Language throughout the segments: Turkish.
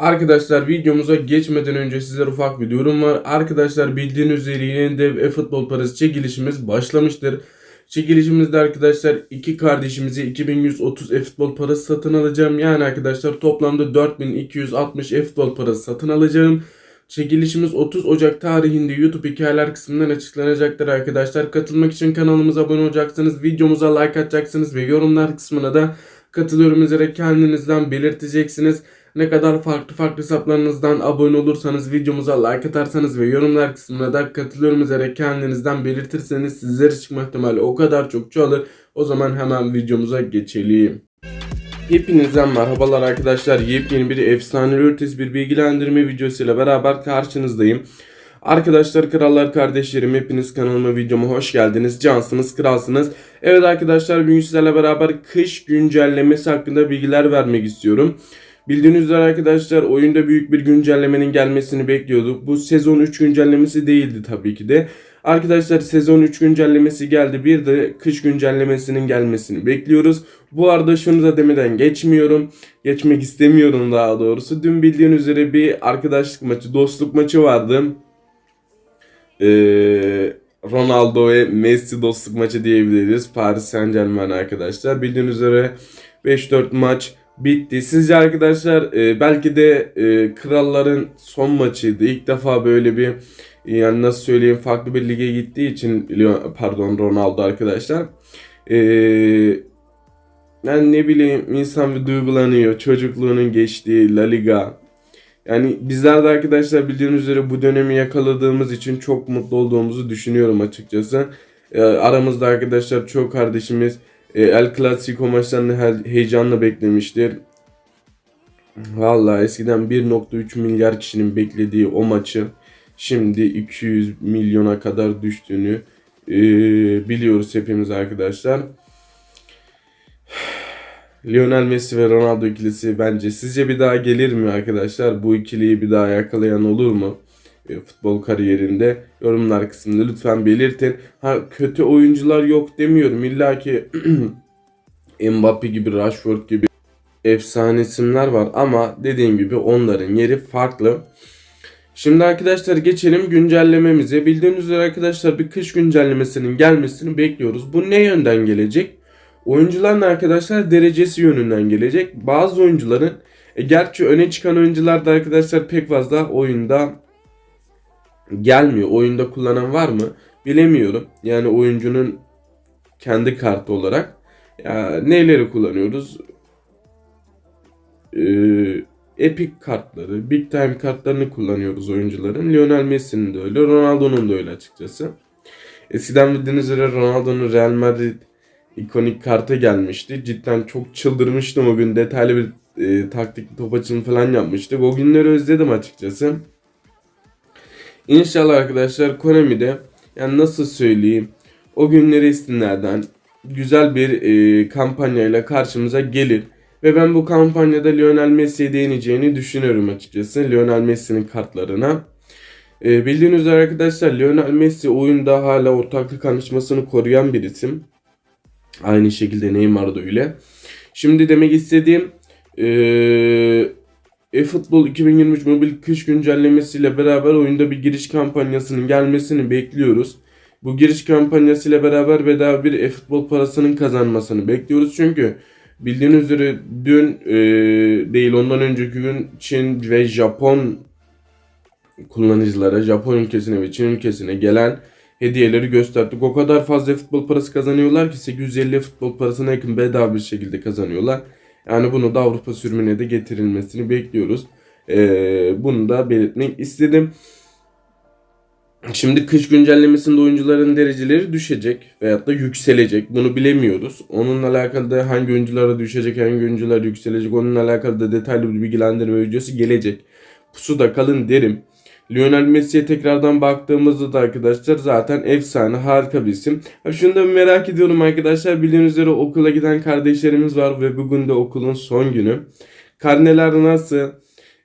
Arkadaşlar videomuza geçmeden önce sizlere ufak bir durum var. Arkadaşlar bildiğiniz üzere yeni dev e-futbol parası çekilişimiz başlamıştır. Çekilişimizde arkadaşlar iki kardeşimize 2130 e-futbol parası satın alacağım. Yani arkadaşlar toplamda 4260 e-futbol parası satın alacağım. Çekilişimiz 30 Ocak tarihinde YouTube hikayeler kısmından açıklanacaktır arkadaşlar. Katılmak için kanalımıza abone olacaksınız. Videomuza like atacaksınız ve yorumlar kısmına da katılıyorum üzere kendinizden belirteceksiniz. Ne kadar farklı farklı hesaplarınızdan abone olursanız, videomuza like atarsanız ve yorumlar kısmına da katılıyorum üzere kendinizden belirtirseniz sizlere çıkma ihtimali o kadar çok çoğalır. O zaman hemen videomuza geçelim. Hepinizden merhabalar arkadaşlar. Yepyeni bir efsane ötesi bir bilgilendirme videosuyla beraber karşınızdayım. Arkadaşlar krallar kardeşlerim hepiniz kanalıma videoma hoş geldiniz. Cansınız kralsınız. Evet arkadaşlar bugün sizlerle beraber kış güncellemesi hakkında bilgiler vermek istiyorum. Bildiğiniz üzere arkadaşlar oyunda büyük bir güncellemenin gelmesini bekliyorduk. Bu sezon 3 güncellemesi değildi tabii ki de. Arkadaşlar sezon 3 güncellemesi geldi. Bir de kış güncellemesinin gelmesini bekliyoruz. Bu arada şunu da demeden geçmiyorum. Geçmek istemiyorum daha doğrusu. Dün bildiğiniz üzere bir arkadaşlık maçı, dostluk maçı vardı. Ee, Ronaldo ve Messi dostluk maçı diyebiliriz. Paris Saint Germain arkadaşlar. Bildiğiniz üzere 5-4 maç bitti. Sizce arkadaşlar e, belki de e, kralların son maçıydı. İlk defa böyle bir yani nasıl söyleyeyim farklı bir lige gittiği için pardon Ronaldo arkadaşlar. E, yani ne bileyim insan bir duygulanıyor. Çocukluğunun geçtiği La Liga. Yani bizler de arkadaşlar bildiğiniz üzere bu dönemi yakaladığımız için çok mutlu olduğumuzu düşünüyorum açıkçası. E, aramızda arkadaşlar çok kardeşimiz El Clasico maçlarını he- heyecanla beklemiştir. Vallahi eskiden 1.3 milyar kişinin beklediği o maçı şimdi 200 milyona kadar düştüğünü e, biliyoruz hepimiz arkadaşlar. Lionel Messi ve Ronaldo ikilisi bence sizce bir daha gelir mi arkadaşlar? Bu ikiliyi bir daha yakalayan olur mu? Futbol kariyerinde yorumlar kısmında lütfen belirtin. Ha kötü oyuncular yok demiyorum. İlla ki Mbappe gibi, Rashford gibi efsane isimler var ama dediğim gibi onların yeri farklı. Şimdi arkadaşlar geçelim güncellememize. Bildiğiniz üzere arkadaşlar bir kış güncellemesinin gelmesini bekliyoruz. Bu ne yönden gelecek? Oyuncuların arkadaşlar derecesi yönünden gelecek. Bazı oyuncuların e, gerçi öne çıkan oyuncular da arkadaşlar pek fazla oyunda gelmiyor. Oyunda kullanan var mı? Bilemiyorum. Yani oyuncunun kendi kartı olarak. Ya, neleri kullanıyoruz? Ee, Epic kartları, Big Time kartlarını kullanıyoruz oyuncuların. Lionel Messi'nin de öyle, Ronaldo'nun da öyle açıkçası. Eskiden bildiğiniz üzere Ronaldo'nun Real Madrid ikonik kartı gelmişti. Cidden çok çıldırmıştım o gün. Detaylı bir e, taktik top açılımı falan yapmıştık. O günleri özledim açıkçası. İnşallah arkadaşlar Konami'de yani nasıl söyleyeyim o günleri isimlerden güzel bir e, kampanyayla karşımıza gelir. Ve ben bu kampanyada Lionel Messi'ye değineceğini düşünüyorum açıkçası. Lionel Messi'nin kartlarına. E, bildiğiniz üzere arkadaşlar Lionel Messi oyunda hala ortaklık anlaşmasını koruyan bir isim. Aynı şekilde Neymar da öyle. Şimdi demek istediğim eee eFootball 2023 mobil kış güncellemesiyle beraber oyunda bir giriş kampanyasının gelmesini bekliyoruz. Bu giriş kampanyasıyla beraber bedava bir eFootball parasının kazanmasını bekliyoruz. Çünkü bildiğiniz üzere dün eee, değil ondan önceki gün Çin ve Japon kullanıcılara, Japon ülkesine ve Çin ülkesine gelen hediyeleri gösterdik. O kadar fazla futbol parası kazanıyorlar ki 850 futbol parasına yakın bedava bir şekilde kazanıyorlar. Yani bunu da Avrupa sürümüne de getirilmesini bekliyoruz. Ee, bunu da belirtmek istedim. Şimdi kış güncellemesinde oyuncuların dereceleri düşecek veyahut da yükselecek. Bunu bilemiyoruz. Onunla alakalı da hangi oyunculara düşecek, hangi oyuncular yükselecek. Onunla alakalı da detaylı bir bilgilendirme videosu gelecek. Pusuda kalın derim. Lionel Messi'ye tekrardan baktığımızda da arkadaşlar zaten efsane harika bir isim. Şunu da merak ediyorum arkadaşlar. Bildiğiniz üzere okula giden kardeşlerimiz var ve bugün de okulun son günü. Karneler nasıl?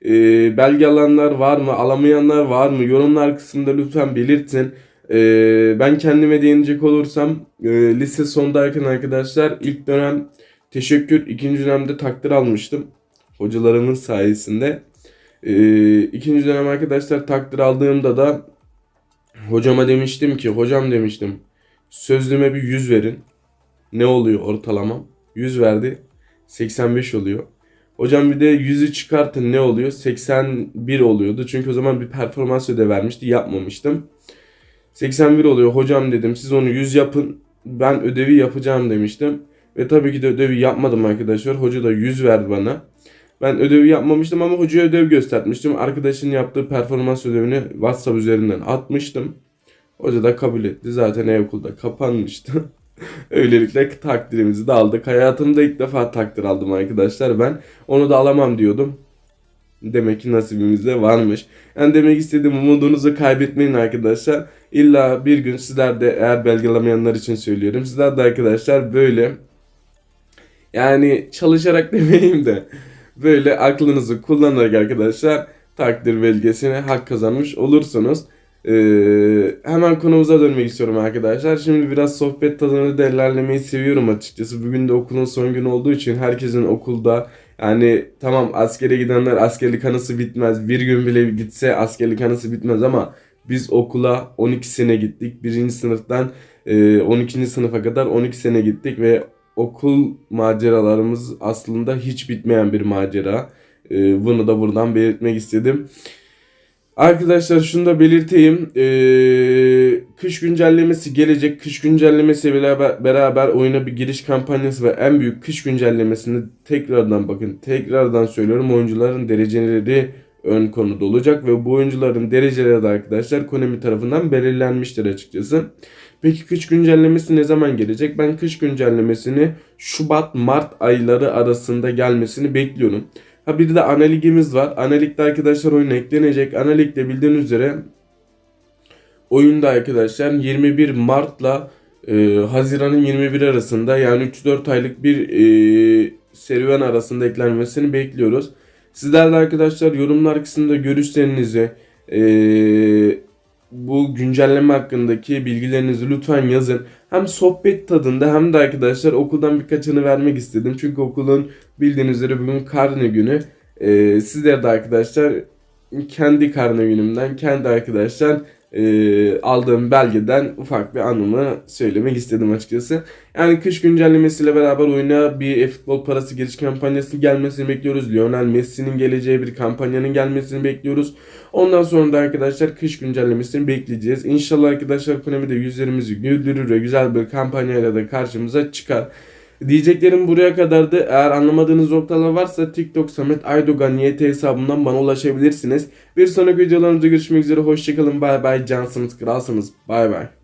Ee, belge alanlar var mı? Alamayanlar var mı? Yorumlar kısmında lütfen belirtin. Ee, ben kendime değinecek olursam e, lise sondayken arkadaşlar ilk dönem teşekkür, ikinci dönemde takdir almıştım. Hocalarımın sayesinde. Ee, ikinci dönem arkadaşlar takdir aldığımda da hocama demiştim ki hocam demiştim sözlüme bir 100 verin. Ne oluyor ortalama? 100 verdi. 85 oluyor. Hocam bir de 100'ü çıkartın ne oluyor? 81 oluyordu. Çünkü o zaman bir performans ödevi vermişti. Yapmamıştım. 81 oluyor. Hocam dedim siz onu 100 yapın. Ben ödevi yapacağım demiştim. Ve tabii ki de ödevi yapmadım arkadaşlar. Hoca da 100 verdi bana. Ben ödevi yapmamıştım ama hocaya ödev göstermiştim. Arkadaşın yaptığı performans ödevini WhatsApp üzerinden atmıştım. Hoca da kabul etti. Zaten e-okulda kapanmıştı. Öylelikle takdirimizi de aldık. Hayatımda ilk defa takdir aldım arkadaşlar ben. Onu da alamam diyordum. Demek ki nasibimizde varmış. Yani demek istediğim umudunuzu kaybetmeyin arkadaşlar. İlla bir gün sizler de eğer belgelamayanlar için söylüyorum. Sizler de arkadaşlar böyle yani çalışarak demeyeyim de böyle aklınızı kullanarak arkadaşlar takdir belgesine hak kazanmış olursunuz. Ee, hemen konumuza dönmek istiyorum arkadaşlar. Şimdi biraz sohbet tadını değerlendirmeyi seviyorum açıkçası. Bugün de okulun son günü olduğu için herkesin okulda yani tamam askere gidenler askerlik anısı bitmez. Bir gün bile gitse askerlik anısı bitmez ama biz okula 12 sene gittik. Birinci sınıftan e, 12. sınıfa kadar 12 sene gittik ve okul maceralarımız aslında hiç bitmeyen bir macera. E, bunu da buradan belirtmek istedim. Arkadaşlar şunu da belirteyim. Ee, kış güncellemesi gelecek. Kış güncellemesi beraber, beraber oyuna bir giriş kampanyası ve en büyük kış güncellemesini tekrardan bakın. Tekrardan söylüyorum oyuncuların dereceleri ön konuda olacak ve bu oyuncuların dereceleri de arkadaşlar Konami tarafından belirlenmiştir açıkçası. Peki kış güncellemesi ne zaman gelecek? Ben kış güncellemesini Şubat-Mart ayları arasında gelmesini bekliyorum. Ha bir de analigimiz var. Analigde arkadaşlar oyuna eklenecek. Analigde bildiğiniz üzere oyunda arkadaşlar 21 Mart'la e, Haziran'ın 21 arasında yani 3-4 aylık bir e, serüven arasında eklenmesini bekliyoruz. Sizler de arkadaşlar yorumlar kısmında görüşlerinizi e, bu güncelleme hakkındaki bilgilerinizi lütfen yazın. Hem sohbet tadında hem de arkadaşlar okuldan birkaçını vermek istedim. Çünkü okulun bildiğiniz üzere bugün karne günü. Ee, sizler de arkadaşlar kendi karne günümden, kendi arkadaşlar e, aldığım belgeden ufak bir anımı söylemek istedim açıkçası. Yani kış güncellemesiyle beraber oyuna bir futbol parası giriş kampanyası gelmesini bekliyoruz. Lionel Messi'nin geleceği bir kampanyanın gelmesini bekliyoruz. Ondan sonra da arkadaşlar kış güncellemesini bekleyeceğiz. İnşallah arkadaşlar Konami de yüzlerimizi güldürür ve güzel bir kampanyayla da karşımıza çıkar. Diyeceklerim buraya kadardı. Eğer anlamadığınız noktalar varsa TikTok Samet Aydogan YT hesabından bana ulaşabilirsiniz. Bir sonraki videolarımızda görüşmek üzere. Hoşçakalın. Bay bay. Cansınız, kralsınız. Bay bay.